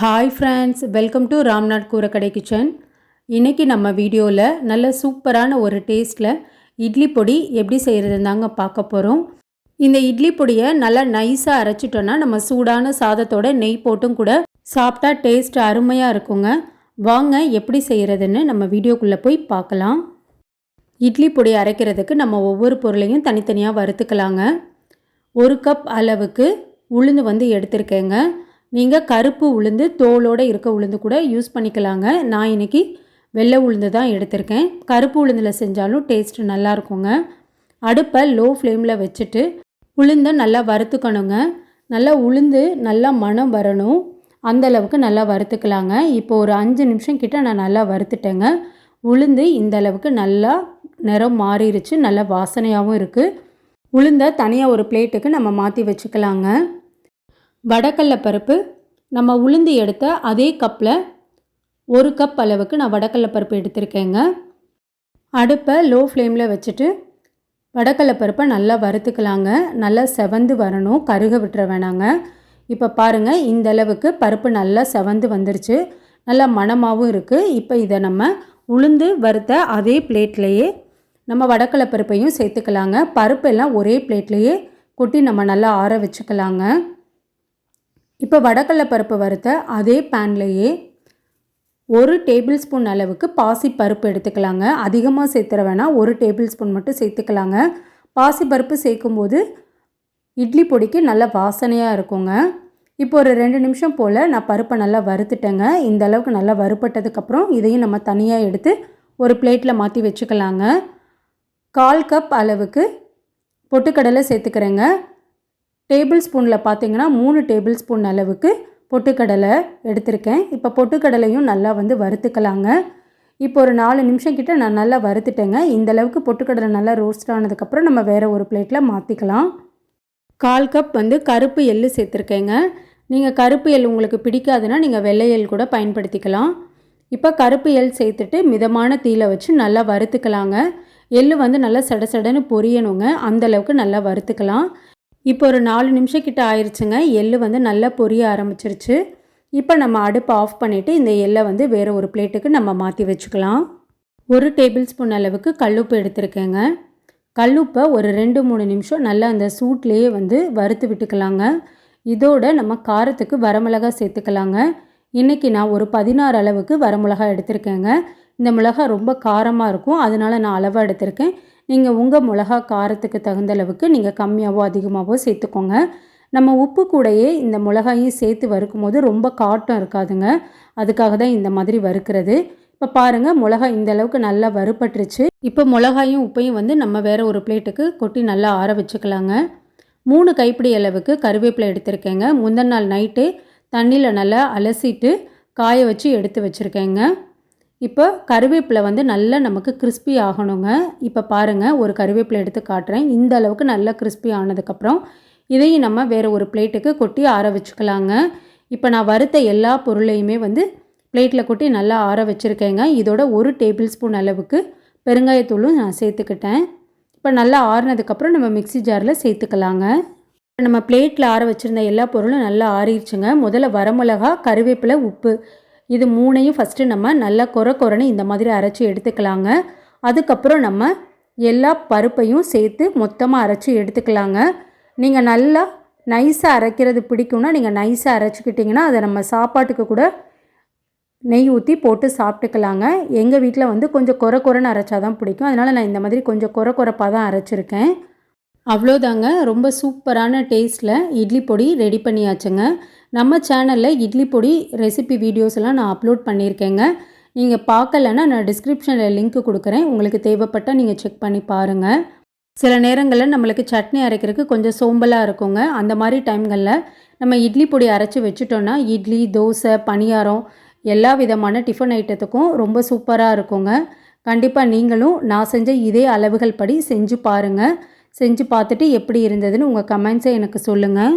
Hi friends welcome to Ramnath Koorakadai kitchen இன்றைக்கி நம்ம வீடியோவில் நல்ல சூப்பரான ஒரு டேஸ்ட்டில் இட்லி பொடி எப்படி செய்கிறதுன்னு தாங்க பார்க்க போகிறோம் இந்த இட்லி பொடியை நல்லா நைஸாக அரைச்சிட்டோன்னா நம்ம சூடான சாதத்தோட நெய் போட்டும் கூட சாப்பிட்டா டேஸ்ட் அருமையாக இருக்குங்க. வாங்க எப்படி செய்கிறதுன்னு நம்ம வீடியோக்குள்ளே போய் பார்க்கலாம். இட்லி பொடி அரைக்கிறதுக்கு நம்ம ஒவ்வொரு பொருளையும் தனித்தனியாக வறுத்துக்கலாங்க. ஒரு கப் அளவுக்கு உளுந்து வந்து எடுத்திருக்கேங்க. நீங்கள் கருப்பு உளுந்து தோலோடு இருக்க உளுந்து கூட யூஸ் பண்ணிக்கலாங்க. நான் இன்றைக்கி வெள்ளை உளுந்து தான் எடுத்திருக்கேன். கருப்பு உளுந்தில் செஞ்சாலும் டேஸ்ட்டு நல்லா இருக்குங்க. அடுப்பை லோ ஃப்ளேமில் வச்சுட்டு உளுந்தை நல்லா வறுத்துக்கணுங்க. நல்லா உளுந்து நல்லா மணம் வரணும். அந்த அளவுக்கு நல்லா வறுத்துக்கலாங்க. இப்போ ஒரு அஞ்சு நிமிஷம் கிட்ட நான் நல்லா வறுத்துட்டேங்க. உளுந்து இந்த அளவுக்கு நல்லா நிறம் மாறிடுச்சு நல்லா வாசனையாகவும் இருக்குது உளுந்தை தனியாக ஒரு பிளேட்டுக்கு நம்ம மாற்றி வச்சுக்கலாங்க. வடக்கடலை பருப்பு நம்ம உளுந்து எடுத்த அதே கப்பில் ஒரு கப் அளவுக்கு நான் வடக்கடலை பருப்பு எடுத்திருக்கேங்க. அடுப்பை லோ ஃப்ளேமில் வச்சுட்டு வடக்கடலை பருப்பை நல்லா வறுத்துக்கலாங்க. நல்லா செவந்து வரணும். கருக விட்டுற வேணாங்க. இப்போ பாருங்கள் இந்த அளவுக்கு பருப்பு நல்லா செவந்து வந்துருச்சு. நல்லா மணமாகவும் இருக்குது இப்போ இதை நம்ம உளுந்து வறுத்த அதே பிளேட்லேயே நம்ம வடக்கடலை பருப்பையும் சேர்த்துக்கலாங்க. பருப்பெல்லாம் ஒரே பிளேட்லேயே கொட்டி நம்ம நல்லா ஆற வச்சுக்கலாங்க. இப்போ வடக்கடலை பருப்பு வறுத்த அதே பேன்லேயே ஒரு டேபிள் ஸ்பூன் அளவுக்கு பாசி பருப்பு எடுத்துக்கலாங்க. அதிகமாக சேர்த்துற வேணால் ஒரு டேபிள் ஸ்பூன் மட்டும் சேர்த்துக்கலாங்க. பாசி பருப்பு சேர்க்கும்போது இட்லி பொடிக்கு நல்ல வாசனையாக இருக்குங்க. இப்போ ஒரு ரெண்டு நிமிஷம் போல் நான் பருப்பை நல்லா வறுத்துட்டேங்க. இந்த அளவுக்கு நல்லா வறுப்பட்டதுக்கப்புறம் இதையும் நம்ம தனியாக எடுத்து ஒரு பிளேட்டில் மாற்றி வச்சுக்கலாங்க. கால் கப் அளவுக்கு பொட்டுக்கடலை சேர்த்துக்கிறேங்க. டேபிள் ஸ்பூனில் பார்த்தீங்கன்னா மூணு டேபிள் ஸ்பூன் அளவுக்கு பொட்டுக்கடலை எடுத்திருக்கேன். இப்போ பொட்டுக்கடலையும் நல்லா வந்து வறுத்துக்கலாங்க. இப்போ ஒரு நாலு நிமிஷம் கிட்ட நான் நல்லா வறுத்துட்டேங்க. இந்த அளவுக்கு பொட்டுக்கடலை நல்லா ரோஸ்ட் ஆனதுக்கப்புறம் நம்ம வேறு ஒரு பிளேட்டில் மாற்றிக்கலாம் கால் கப் வந்து கருப்பு எள் சேர்த்துருக்கேங்க. நீங்கள் கருப்பு எள் உங்களுக்கு பிடிக்காதுன்னா நீங்கள் வெள்ளை எள் கூட பயன்படுத்திக்கலாம். இப்போ கருப்பு எள் சேர்த்துட்டு மிதமான தீயில வச்சு நல்லா வறுத்துக்கலாங்க. எள் வந்து நல்லா சட சடன்னு பொரியணுங்க. அந்தளவுக்கு நல்லா வறுத்துக்கலாம். இப்போ ஒரு நாலு நிமிஷம் கிட்ட ஆயிடுச்சுங்க எள்ளு வந்து நல்லா பொரிய ஆரம்பிச்சிருச்சு. இப்போ நம்ம அடுப்பை ஆஃப் பண்ணிவிட்டு இந்த எள்ளை வந்து வேறு ஒரு பிளேட்டுக்கு நம்ம மாற்றி வச்சுக்கலாம். ஒரு டேபிள் ஸ்பூன் அளவுக்கு கல்லுப்பு எடுத்திருக்கேங்க. கல்லுப்பை ஒரு ரெண்டு மூணு நிமிஷம் நல்லா அந்த சூட்லேயே வந்து வறுத்து விட்டுக்கலாங்க. இதோட நம்ம காரத்துக்கு வரமிளகா சேர்த்துக்கலாங்க. இன்றைக்கி நான் ஒரு பதினாறு அளவுக்கு வரமிளகா எடுத்திருக்கேங்க. இந்த மிளகா ரொம்ப காரமாக இருக்கும். அதனால் நான் அளவாக எடுத்திருக்கேன். நீங்கள் உங்கள் மிளகா காரத்துக்கு தகுந்த அளவுக்கு நீங்கள் கம்மியாகவோ அதிகமாகவோ சேர்த்துக்கோங்க. நம்ம உப்பு கூடையே இந்த மிளகாயும் சேர்த்து வறுக்கும் போது ரொம்ப காட்டம் இருக்காதுங்க. அதுக்காக தான் இந்த மாதிரி வறுக்கிறது. இப்போ பாருங்கள் மிளகாய் இந்த அளவுக்கு நல்லா வறுப்பட்டுருச்சு இப்போ மிளகாயும் உப்பையும் வந்து நம்ம வேறு ஒரு பிளேட்டுக்கு கொட்டி நல்லா ஆற வச்சுக்கலாங்க. மூணு கைப்பிடி அளவுக்கு கருவேப்பிலை எடுத்திருக்கேங்க. முந்தின நாள் நைட்டு தண்ணியில் நல்லா அலசிட்டு காய வச்சு எடுத்து வச்சுருக்கேங்க. இப்போ கருவேப்பிலை வந்து நல்லா நமக்கு கிறிஸ்பி ஆகணுங்க. இப்போ பாருங்கள் ஒரு கருவேப்பிலை எடுத்து காட்டுறேன். இந்த அளவுக்கு நல்லா கிறிஸ்பி ஆனதுக்கப்புறம் இதையும் நம்ம வேறு ஒரு பிளேட்டுக்கு கொட்டி ஆற வச்சுக்கலாங்க. இப்போ நான் வறுத்த எல்லா பொருளையுமே வந்து பிளேட்டில் கொட்டி நல்லா ஆற வச்சுருக்கேங்க. இதோட ஒரு டேபிள் ஸ்பூன் அளவுக்கு பெருங்காயத்தூளும் நான் சேர்த்துக்கிட்டேன். இப்போ நல்லா ஆறினதுக்கப்புறம் நம்ம மிக்சி ஜாரில் சேர்த்துக்கலாங்க. நம்ம பிளேட்டில் ஆற வச்சுருந்த எல்லா பொருளும் நல்லா ஆறிடுச்சுங்க. முதல்ல வரமிளகா கருவேப்பிலை உப்பு இது மூணையும் ஃபஸ்ட்டு நம்ம நல்லா கொர கொரன்னு இந்த மாதிரி அரைச்சி எடுத்துக்கலாங்க. அதுக்கப்புறம் நம்ம எல்லா பருப்பையும் சேர்த்து மொத்தமாக அரைச்சி எடுத்துக்கலாங்க. நீங்கள் நல்லா நைஸாக அரைக்கிறது பிடிக்கும்னா நீங்கள் நைஸாக அரைச்சிக்கிட்டிங்கன்னா அதை நம்ம சாப்பாட்டுக்கு கூட நெய் ஊற்றி போட்டு சாப்பிட்டுக்கலாங்க. எங்கள் வீட்டில் வந்து கொஞ்சம் குறை குறைன்னு அரைச்சா தான் பிடிக்கும். அதனால் நான் இந்த மாதிரி கொஞ்சம் குறை குறைப்பாக தான் அரைச்சிருக்கேன். அவ்வளோதாங்க. ரொம்ப சூப்பரான டேஸ்ட்டில் இட்லி பொடி ரெடி பண்ணியாச்சுங்க. நம்ம சேனலில் இட்லி பொடி ரெசிபி வீடியோஸ் எல்லாம் நான் அப்லோட் பண்ணியிருக்கேங்க. நீங்கள் பார்க்கலன்னா நான் டிஸ்கிரிப்ஷனில் லிங்க் கொடுக்குறேன். உங்களுக்கு தேவைப்பட்டால் நீங்கள் செக் பண்ணி பாருங்கள் சில நேரங்களில் நம்மளுக்கு சட்னி அரைக்கிறதுக்கு கொஞ்சம் சோம்பலாக இருக்குங்க. அந்த மாதிரி டைம்களில் நம்ம இட்லி பொடி அரைச்சி வச்சுட்டோன்னா இட்லி தோசை பணியாரம் எல்லா விதமான டிஃபன் ஐட்டத்துக்கும் ரொம்ப சூப்பராக இருக்குங்க. கண்டிப்பாக நீங்களும் நான் செஞ்ச இதே அளவுகள் படி செஞ்சு பாருங்கள் செஞ்சு பார்த்துட்டு எப்படி இருந்ததுன்னு உங்கள் கமெண்ட்ஸை எனக்கு சொல்லுங்கள்